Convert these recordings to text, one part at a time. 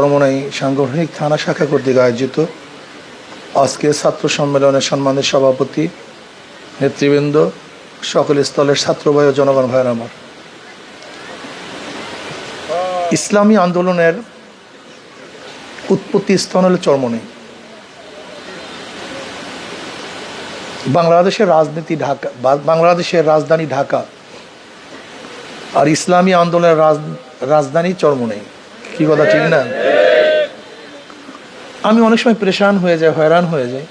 চরমনাই সাংগঠনিক থানা শাখা কর্তৃক আয়োজিত। আজকে ছাত্র সম্মেলনের সম্মানের সভাপতি, নেতৃবৃন্দ, সকল স্থলের ছাত্রবাহী ও জনগণ ভাইয়ের আমার। ইসলামী আন্দোলনের উৎপত্তি স্থান হল চরমনাই। বাংলাদেশের রাজনীতি ঢাকা বাংলাদেশের রাজধানী ঢাকা আর ইসলামী আন্দোলনের রাজ- রাজধানী চরমনাই। কি কথা, ঠিক না? আমি অনেক সময় পরেশান হয়ে যাই, হয়রান হয়ে যাই।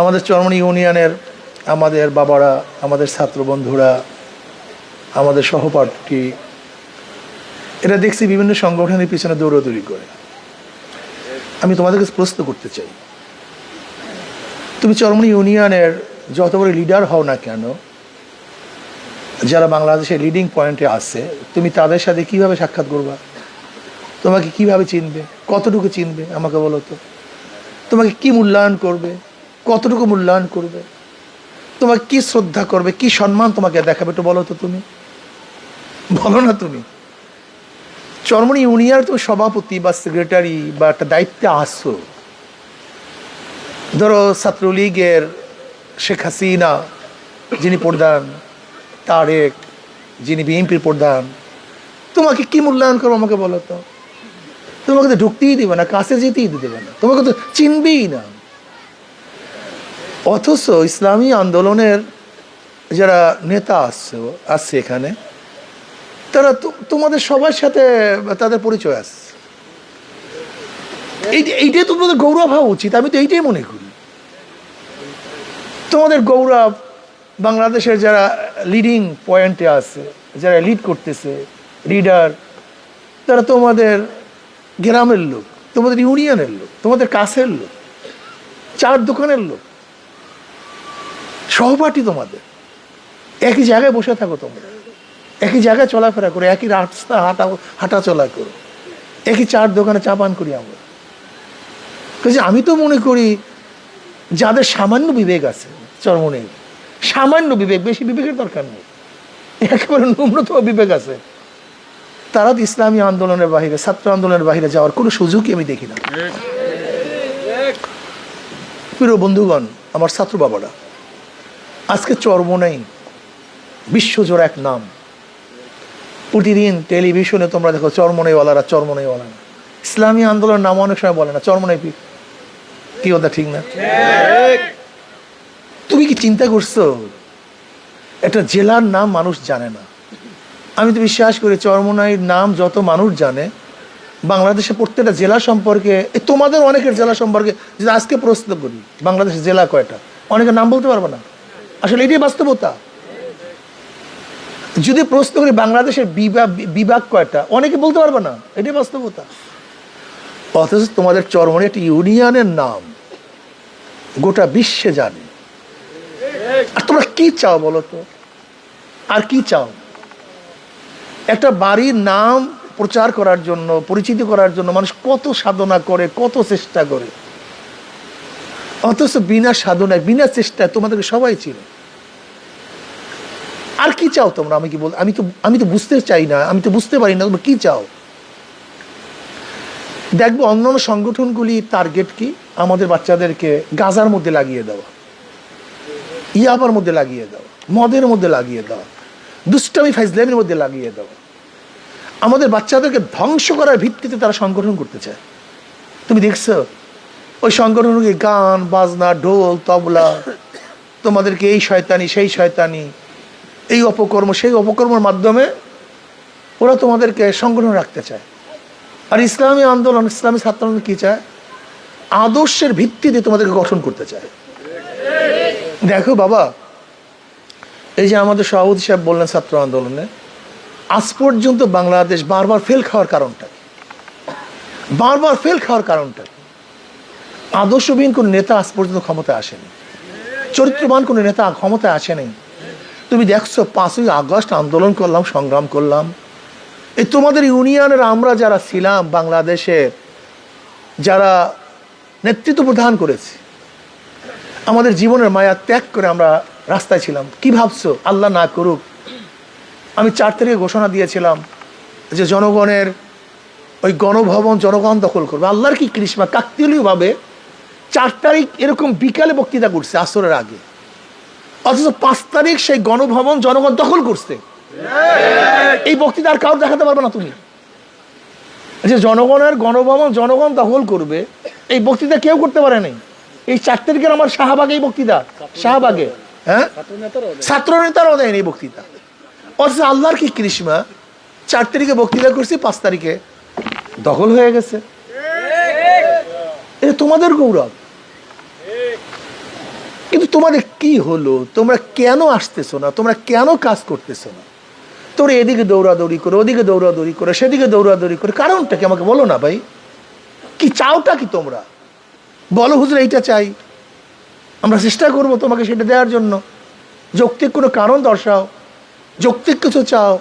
আমাদের চরমনি ইউনিয়নের আমাদের বাবারা, আমাদের ছাত্র বন্ধুরা আমাদের সহপাঠী, এরা দেখছি বিভিন্ন সংগঠনের পিছনে দৌড়াদৌড়ি করে। আমি তোমাদের কাছে প্রশ্ন করতে চাই, তুমি চরমনি ইউনিয়নের যত বড় লিডার হও না কেন, যারা বাংলাদেশের লিডিং পয়েন্টে আছে, তুমি তাদের সাথে কীভাবে সাক্ষাৎ করবা? তোমাকে কীভাবে চিনবে? কতটুকু চিনবে? আমাকে বলো তো। তোমাকে কি মূল্যায়ন করবে? কতটুকু মূল্যায়ন করবে? তোমাকে কি শ্রদ্ধা করবে? কি সম্মান তোমাকে দেখাবে? একটু বলো তো তুমি। বলো না তুমি। চরমনি ইউনিয়ন তুমি সভাপতি বা সেক্রেটারি বা একটা দায়িত্বে আসো। ধরো ছাত্রলীগের শেখ হাসিনা, যিনি প্রধান, তারেক, যিনি বিএনপির প্রধান, তোমাকে কি মূল্যায়ন করব আমাকে বলো তো। তোমাকে তো ঢুকতেই দেবে না, কাছে যেতেই দেবে না। তোমাকে তো চিনবেই না। অথচ ইসলামী আন্দোলনের যারা নেতা আসছে আসছে এখানে, তারা তোমাদের সবার সাথে তাদের পরিচয় আসছে এই- এইটাই তোমাদের গৌরব হওয়া উচিত, আমি তো এইটাই মনে করি। তোমাদের গৌরব বাংলাদেশের যারা লিডিং পয়েন্টে আছে, যারা লিড করতেছে লিডার তারা তোমাদের গ্রামের লোক, তোমাদের ইউনিয়নের লোক, তোমাদের কাছের লোক, চার দোকানের লোক, সহপাঠী তোমাদের। একই জায়গায় বসে থাকো তোমরা। একই জায়গায় চলাফেরা করো, একই রাস্তা হাঁটা হাঁটা চলা করো। একই চার দোকানে চা পান করি আমরা। কাজে আমি তো মনে করি যাদের সামান্য বিবেক আছে, চর্ম নেই। সামান্য বিবেক, বেশি বিবেকের দরকার নেই। একেবারে ন্যূনতম বিবেক আছে। তারা ইসলামী আন্দোলনের বাহিরে, ছাত্র আন্দোলনের বাহিরে যাওয়ার কোনো সুযোগই আমি দেখি না। প্রিয় বন্ধুগণ, আমার ছাত্র বাবারা, আজকে চর্মনাই বিশ্বজোড়া এক নাম। প্রতিদিন টেলিভিশনে তোমরা দেখো চর্মনাইওয়ালারা চর্মনাইওয়ালারা ইসলামী আন্দোলনের নাম অনেক সময় বলে না, চর্মনাই পি- কি কথা, ঠিক না? তুমি কি চিন্তা করছ? একটা জেলার নাম মানুষ জানে না। আমি তো বিশ্বাস করি চরমনাইয়ের নাম যত মানুষ জানে, বাংলাদেশে প্রত্যেকটা জেলা সম্পর্কে এই তোমাদের অনেকের জেলা সম্পর্কে যদি আজকে প্রশ্ন করি, বাংলাদেশের জেলা কয়টা? অনেকের নাম বলতে পারব না। আসলে এটাই বাস্তবতা। যদি প্রশ্ন করি বাংলাদেশের বিভাগ বিভাগ কয়টা, অনেকে বলতে পারবে না। এটাই বাস্তবতা। অথচ তোমাদের চরমনে একটি ইউনিয়নের নাম। গোটা বিশ্বে জানে। আর তোমরা কি চাও বলো তো? আর কি চাও? একটা বাড়ির নাম প্রচার করার জন্য, পরিচিতি করার জন্য মানুষ কত সাধনা করে, কত চেষ্টা করে। অথচ বিনা সাধনায়, বিনা চেষ্টায় তোমাদেরকে সবাই চিনে। আর কি চাও তোমরা? আমি কি বল, আমি তো আমি তো বুঝতে চাই না, আমি তো বুঝতে পারি না, তোমরা কি চাও? দেখব অন্যান্য সংগঠনগুলি টার্গেট কি? আমাদের বাচ্চাদেরকে গাজার মধ্যে লাগিয়ে দেওয়া। ইয়াবার মধ্যে লাগিয়ে দেওয়া। মদের মধ্যে লাগিয়ে দেওয়া। দুষ্টামি ফাইজলামের মধ্যে লাগিয়ে দেওয়া আমাদের বাচ্চাদেরকে ধ্বংস করার ভিত্তিতে তারা সংগঠন করতে চায়। তুমি দেখছ? ওই সংগঠনকে গান, বাজনা, ঢোল, তবলা, তোমাদেরকে এই শয়তানি, সেই শয়তানি, এই অপকর্ম, সেই অপকর্মের মাধ্যমে ওরা তোমাদেরকে সংগঠন রাখতে চায়। আর ইসলামী আন্দোলন, ইসলামী ছাত্র আন্দোলন কী চায়? আদর্শের ভিত্তিতে তোমাদেরকে গঠন করতে চায়। দেখো বাবা এই যে আমাদের সভাপতি সাহেব বললেন ছাত্র আন্দোলনে, আজ পর্যন্ত বাংলাদেশ বারবার ফেল খাওয়ার কারণটা বারবার ফেল খাওয়ার কারণটা আদর্শবিহীন কোনো নেতা আজ পর্যন্ত ক্ষমতায় আসেনি। চরিত্রবান কোনো নেতা ক্ষমতায় আসেনি। তুমি দেখছ, পাঁচই আগস্ট আন্দোলন করলাম, সংগ্রাম করলাম। এই তোমাদের ইউনিয়নের আমরা যারা ছিলাম বাংলাদেশের যারা নেতৃত্ব প্রদান করেছি, আমাদের জীবনের মায়া ত্যাগ করে আমরা রাস্তায় ছিলাম। কি ভাবছ? আল্লাহ না করুক। আমি চার তারিখে ঘোষণা দিয়েছিলাম যে জনগণের ওই গণভবন জনগণ দখল করবে। আল্লাহর কি কৃষ্মা কাকতিলীয় ভাবে চার তারিখ এরকম বিকালে বক্তৃতা করছে আসরের আগে। অথচ পাঁচ তারিখ সেই গণভবন জনগণ দখল করছে। এই বক্তৃতা আর কারোর দেখাতে পারবে না তুমি। যে জনগণের গণভবন জনগণ দখল করবে, এই বক্তৃতা কেউ করতে পারে নাই। এই চার তারিখের আমার শাহবাগে এই বক্তৃতা। শাহবাগে। হ্যাঁ? ছাত্র নেতারাও দেয়নি বক্তৃতা। অথচ আল্লাহর কি কৃষ্মা চার তারিখে বক্তৃতা করছি পাঁচ তারিখে দখল হয়ে গেছে। এটা তোমাদের গৌরব। কিন্তু তোমাদের কি হলো? তোমরা কেন আসতেছো না? তোমরা কেন কাজ করতেছো না? তোমরা এদিকে দৌড়াদৌড়ি করো ওদিকে দৌড়াদৌড়ি করো সেদিকে দৌড়াদৌড়ি করো। কারণটা কি আমাকে বলো না ভাই? কি চাওটা কি তোমরা? বলো হুজুর এইটা চাই। আমরা চেষ্টা করব তোমাকে সেটা দেওয়ার জন্য। যৌক্তিক কোনো কারণ দর্শাও, যৌক্তিক কিছু চাও।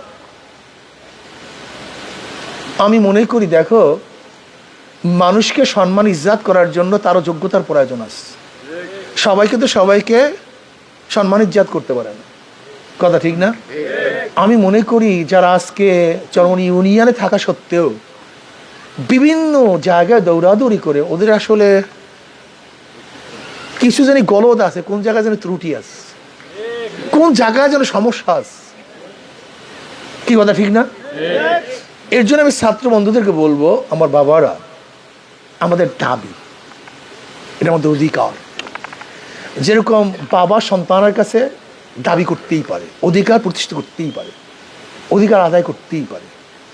আমি মনে করি, দেখো, মানুষকে সম্মান, ইজ্জাত করার জন্য তারও যোগ্যতার প্রয়োজন আছে। সবাইকে তো সবাইকে সম্মান, ইজ্জাত করতে পারে না। কথা ঠিক না? আমি মনে করি, যারা আজকে চরমনি ইউনিয়নে থাকা সত্ত্বেও বিভিন্ন জায়গায় দৌড়াদৌড়ি করে, ওদের আসলে কিছু জানি গলদ আছে, কোন জায়গায় যেন ত্রুটি আছে। কোন জায়গায় যেন সমস্যা আছে। কি কথা, ঠিক না? এর জন্য আমি ছাত্র বন্ধুদেরকে বলব, আমার বাবারা, আমাদের দাবি এটা আমাদের অধিকার। যেরকম বাবা সন্তানের কাছে দাবি করতেই পারে, অধিকার প্রতিষ্ঠা করতেই পারে, অধিকার আদায় করতেই পারে,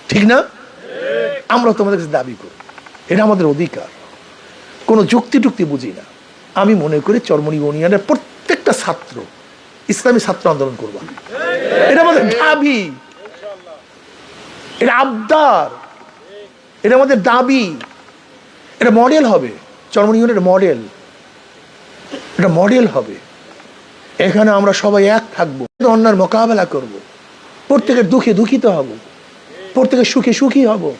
ঠিক না? আমরা তোমাদের কাছে দাবি করি, এটা আমাদের অধিকার। কোনো যুক্তি টুক্তি বুঝি না। আমি মনে করি চরমনি ইউনিয়নের প্রত্যেকটা ছাত্র, ইসলামী ছাত্র আন্দোলন করবা। এটা আমাদের দাবি। এটা আবদার। এটা আমাদের দাবি। এটা মডেল হবে। চরমনি ইউনিয়নের মডেল। এটা মডেল হবে। এখানে আমরা সবাই এক থাকব। অন্যার মোকাবেলা করব। প্রত্যেকের দুঃখে দুঃখিত হব। প্রত্যেকের সুখে সুখী হব।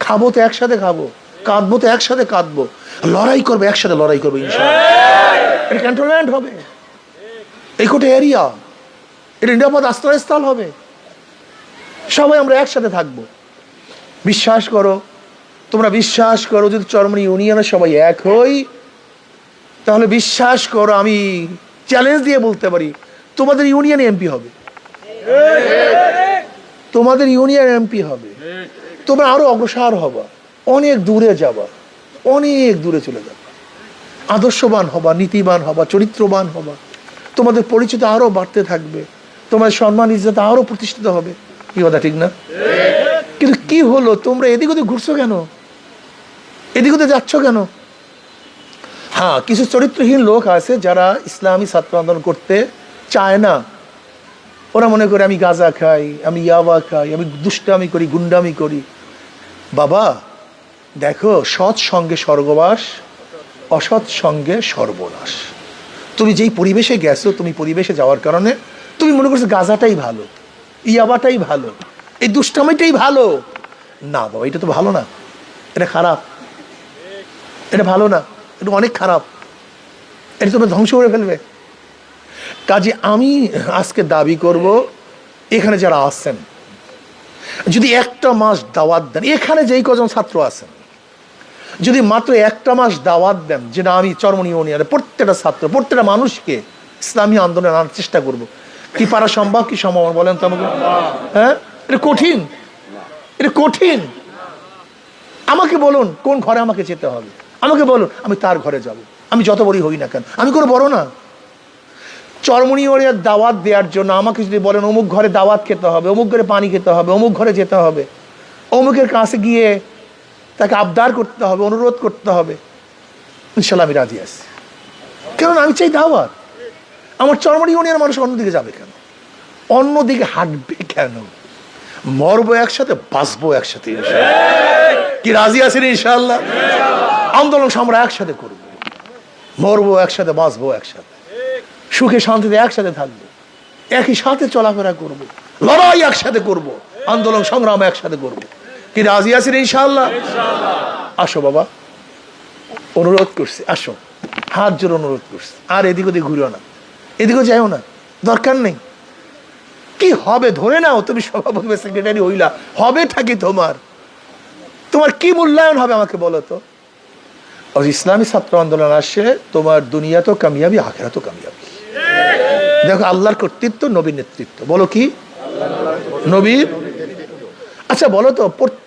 খাব তো একসাথে খাব। কাঁদবো তো একসাথে কাঁদবো। লড়াই করবে, একসাথে লড়াই করব এটা হবে। এই কোটে এরিয়া এটা নিরাপদ আশ্রয়স্থল হবে। সবাই আমরা একসাথে থাকব। বিশ্বাস করো, তোমরা বিশ্বাস করো, যদি চরমনি ইউনিয়নের সবাই এক হই, তাহলে বিশ্বাস করো, আমি চ্যালেঞ্জ দিয়ে বলতে পারি, তোমাদের ইউনিয়নে এমপি হবে। তোমাদের ইউনিয়ন এমপি হবে। তোমরা আরও অগ্রসর হবা। অনেক দূরে যাবা অনেক দূরে চলে যাবা আদর্শবান হবা নীতিবান হবা চরিত্রবান হবা তোমাদের পরিচিত আরও বাড়তে থাকবে তোমার সম্মান ইজ্জত আরও প্রতিষ্ঠিত হবে। কি কথা, ঠিক না? কিন্তু কি হলো? তোমরা এদিক ওদিক ঘুরছো কেন? এদিক ওদিক যাচ্ছ কেন? হ্যাঁ কিছু চরিত্রহীন লোক আছে যারা ইসলামী ছাত্র আন্দোলন করতে চায় না। ওরা মনে করে, আমি গাঁজা খাই, আমি ইয়াবা খাই, আমি দুষ্টামি করি, গুন্ডামি করি। বাবা দেখো, সৎ সঙ্গে স্বর্গবাস, অসৎ সঙ্গে সর্বনাশ। তুমি যেই পরিবেশে গেছো, তুমি পরিবেশে যাওয়ার কারণে তুমি মনে করছ গাঁজাটাই ভালো, ইয়াবাটাই ভালো, এই দুষ্টামিটাই ভালো। না বাবা, এটা তো ভালো না, এটা খারাপ। এটা ভালো না, এটা অনেক খারাপ। এটা তোমরা ধ্বংস করে ফেলবে। কাজে আমি আজকে দাবি করব, এখানে যারা আসছেন যদি একটা মাস দাওয়াত দেন, এখানে যেই কজন ছাত্র আছেন যদি মাত্র একটা মাস দাওয়াত দেন, যেটা আমি চরমনি ইউনিয়নে প্রত্যেকটা ছাত্র, প্রত্যেকটা মানুষকে ইসলামী আন্দোলনে আনার চেষ্টা করব। কি পারা সম্ভব, কি সম্ভব বলেন তো আমাকে? হ্যাঁ? এটা কঠিন। এটা কঠিন। আমাকে বলুন, কোন ঘরে আমাকে যেতে হবে? আমাকে বলুন, আমি তার ঘরে যাব। আমি যত বড়ই হই না কেন। আমি কোনো বড় না। চরমনি ওরিয়ার দাওয়াত দেওয়ার জন্য আমাকে যদি বলেন, অমুক ঘরে দাওয়াত খেতে হবে, অমুক ঘরে পানি খেতে হবে, অমুক ঘরে যেতে হবে, অমুকের কাছে গিয়ে তাকে আবদার করতে হবে, অনুরোধ করতে হবে। ইনশাল্লাহ আমি রাজি আছি। কারণ আমি চাই দাওয়াত। আমার চরমনি ইউনিয়নের মানুষ অন্যদিকে যাবে কেন? অন্যদিকে হাঁটবে কেন? মরবো একসাথে, বাঁচবো একসাথে কি রাজি আছেন ইনশাল্লাহ আন্দোলন আমরা একসাথে করব। মরবো একসাথে, বাঁচবো একসাথে। সুখে শান্তিতে একসাথে থাকব। একই সাথে চলাফেরা করব। লড়াই একসাথে করব। আন্দোলন সংগ্রাম একসাথে করব। কি রাজি আছেন ইনশাল্লাহ আসো বাবা। অনুরোধ করছি আসো। হাত জোর অনুরোধ করছি। আর এদিক ওদিক ঘুরিও না। এদিকেও যাইও না। দরকার নেই। কি হবে? ধরে নাও তুমি সভাপতি বা সেক্রেটারি হইলা। হবে থাকি তোমার। তোমার কি মূল্যায়ন হবে আমাকে বলো তো? আর ইসলামী ছাত্র আন্দোলন আসে তোমার দুনিয়া তো কামিয়াবি আখেরা তো কামিয়াবি। দেখো আল্লাহর কর্তৃত্ব নবীর নেতৃত্ব। বলো কি? নবীর? আচ্ছা বলো তো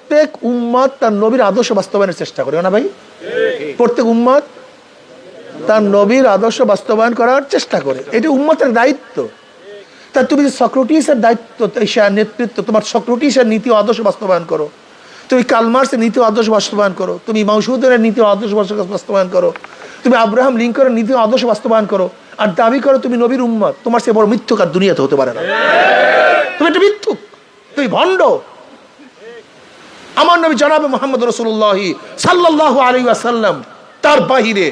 প্রত্যেক উম্মাদ তার নবীর আদর্শ বাস্তবায়নের চেষ্টা করে না ভাই? প্রত্যেক উম্মাদ তার নবীর আদর্শ বাস্তবায়ন করার চেষ্টা করে। এটা উম্মতের দায়িত্ব। তা তুমি যে সক্রেটিসের দায়িত্ব নেতৃত্ব তোমার সক্রেটিসের নীতি ও আদর্শ বাস্তবায়ন করো। তুমি কালমার্সের নীতি আদর্শ বাস্তবায়ন করো। তুমি মাউসুদের নীতি ও আদর্শ বাস্তবায়ন করো। তুমি আব্রাহাম লিঙ্কনের নীতি ও আদর্শ বাস্তবায়ন করো। আর দাবি করো তুমি নবীর উম্মত তোমার সে বড় মিথ্যুক আর দুনিয়াতে হতে পারে না। তুমি একটা মিথ্যুক। তুমি ভণ্ড। আমার নবী জনাবে মোহাম্মদ রসুল্লাহ সাল্লাহ আলী আসাল্লাম তার বাহিরে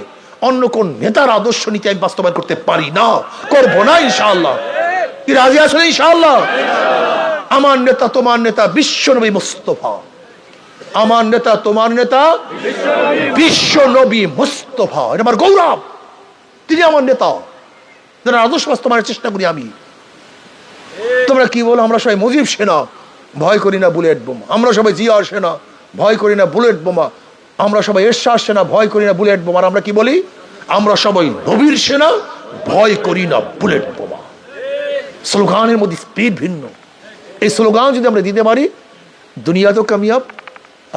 অন্য কোন নেতার আদর্শ নীতি আমি বাস্তবায়ন করতে পারি না, করব না ইনশাআল্লাহ। কি রাজি আমার নেতা তোমার নেতা বিশ্ব নবী মুস্তফা। আমার নেতা তোমার নেতা বিশ্ব নবী মুস্তফা। এটা আমার গৌরব। তিনি আমার নেতা। আদর্শ বাস্তবায়নের চেষ্টা করি আমি। তোমরা কি বলো, আমরা সবাই মুজিব সেনা। ভয় করি না বুলেট বোমা। আমরা সবাই জিয়ার সেনা ভয় করি না বুলেট বোমা। আমরা সবাই এরশার সেনা ভয় করি না বুলেট বোমা। আমরা কি বলি? আমরা সবাই নবীর সেনা ভয় করি না বুলেট বোমা। স্লোগানের মধ্যে স্পিড ভিন্ন। এই স্লোগান যদি আমরা দিতে পারি দুনিয়া তো কামিয়াব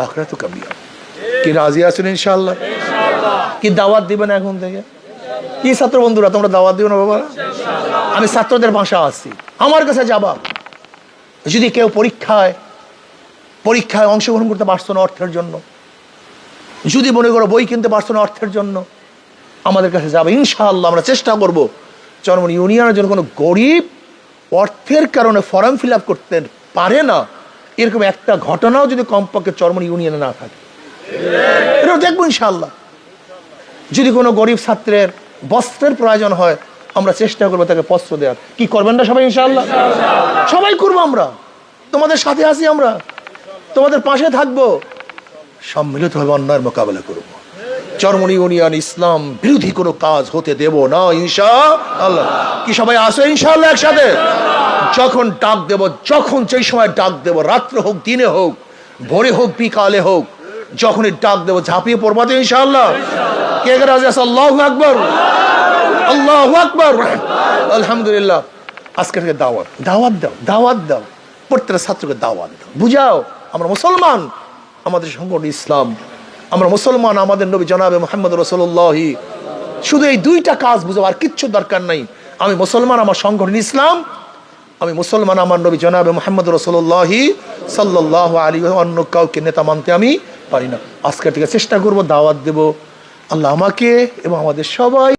আখরা তো কামিয়াব। কি রাজি আছেন ইনশাল্লাহ কি দাওয়াত দিবেন এখন থেকে? কি ছাত্র বন্ধুরা তোমরা দাওয়াত দিও না বাবা আমি ছাত্রদের ভাষা আছি। আমার কাছে যাবা যদি কেউ পরীক্ষায় পরীক্ষায় অংশগ্রহণ করতে পারছ না অর্থের জন্য, যদি মনে করো বই কিনতে পারছ না অর্থের জন্য, আমাদের কাছে যাবে। ইনশাআল্লাহ আমরা চেষ্টা করব চরমন ইউনিয়নের জন্য কোনো গরিব অর্থের কারণে ফর্ম ফিল আপ করতে পারে না, এরকম একটা ঘটনাও যদি কমপক্ষে চরমন ইউনিয়নে না থাকে। এটা দেখব ইনশাআল্লাহ। যদি কোনো গরিব ছাত্রের বস্ত্রের প্রয়োজন হয় আমরা চেষ্টা করব তাকে বস্ত্র দেওয়ার। কি করবেন না সবাই ইনশাল্লাহ সবাই করব আমরা। তোমাদের সাথে আছি আমরা। তোমাদের পাশে থাকব। সম্মিলিতভাবে অন্যায়ের মোকাবেলা করব। চরমনি ইউনিয়ন ইসলাম বিরোধী কোনো কাজ হতে দেব না ইনশা আল্লাহ কি সবাই আসো ইনশাআল্লাহ একসাথে? যখন ডাক দেব যখন যেই সময় ডাক দেব রাত্রে হোক দিনে হোক ভোরে হোক বিকালে হোক যখনই ডাক দেব ঝাঁপিয়ে পড়বা তো ইনশাআল্লাহ। কে রাজি আল্লাহ আকবর। আল্লাহ আকবর। আলহামদুলিল্লাহ। আজকে থেকে দাওয়াত। দাওয়াত দাও দাওয়াত দাও। প্রত্যেকটা ছাত্রকে দাওয়াত দাও। বুঝাও, আমরা মুসলমান। আমাদের সংগঠন ইসলাম। আমরা মুসলমান, আমাদের নবী জনাবে মোহাম্মদ রসল্লাহি শুধু এই দুইটা কাজ বুঝাও, আর কিচ্ছু দরকার নাই। আমি মুসলমান, আমার সংগঠন ইসলাম। আমি মুসলমান, আমার নবী জনাবে মোহাম্মদ রসল্লাহি সাল্লাহ আলী অন্য কাউকে নেতা মানতে আমি পারি না। আজকে থেকে চেষ্টা করব, দাওয়াত দেব। আল্লাহ আমাকে এবং আমাদের সবাই